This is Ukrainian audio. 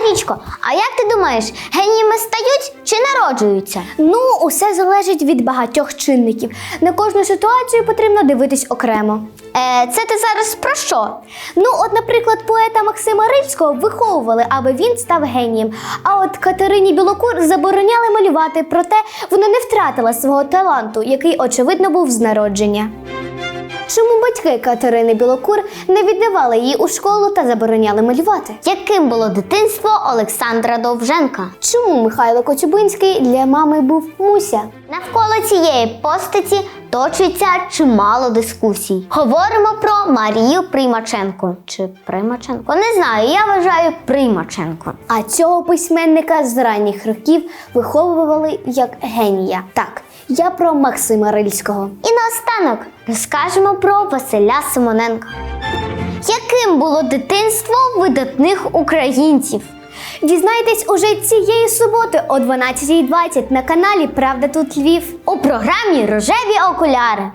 Марічко, а як ти думаєш, геніями стають чи народжуються? Ну, усе залежить від багатьох чинників. На кожну ситуацію потрібно дивитись окремо. Е, це ти зараз про що? Ну, от, наприклад, поета Максима Рильського виховували, аби він став генієм. А от Катерині Білокур забороняли малювати, проте вона не втратила свого таланту, який, очевидно, був з народження. Чому батьки Катерини Білокур не віддавали її у школу та забороняли малювати? Яким було дитинство Олександра Довженка? Чому Михайло Коцюбинський для мами був Муся? Навколо цієї постаті точиться чимало дискусій. Говоримо про Марію Приймаченко. Чи Примаченко? Не знаю, я вважаю Приймаченко. А цього письменника з ранніх років виховували як генія. Так, я про Максима Рильського. І наостанок розкажемо про Василя Симоненка. Яким було дитинство видатних українців? Дізнайтесь уже цієї суботи о 12.20 на каналі Правда тут Львів. У програмі Рожеві окуляри.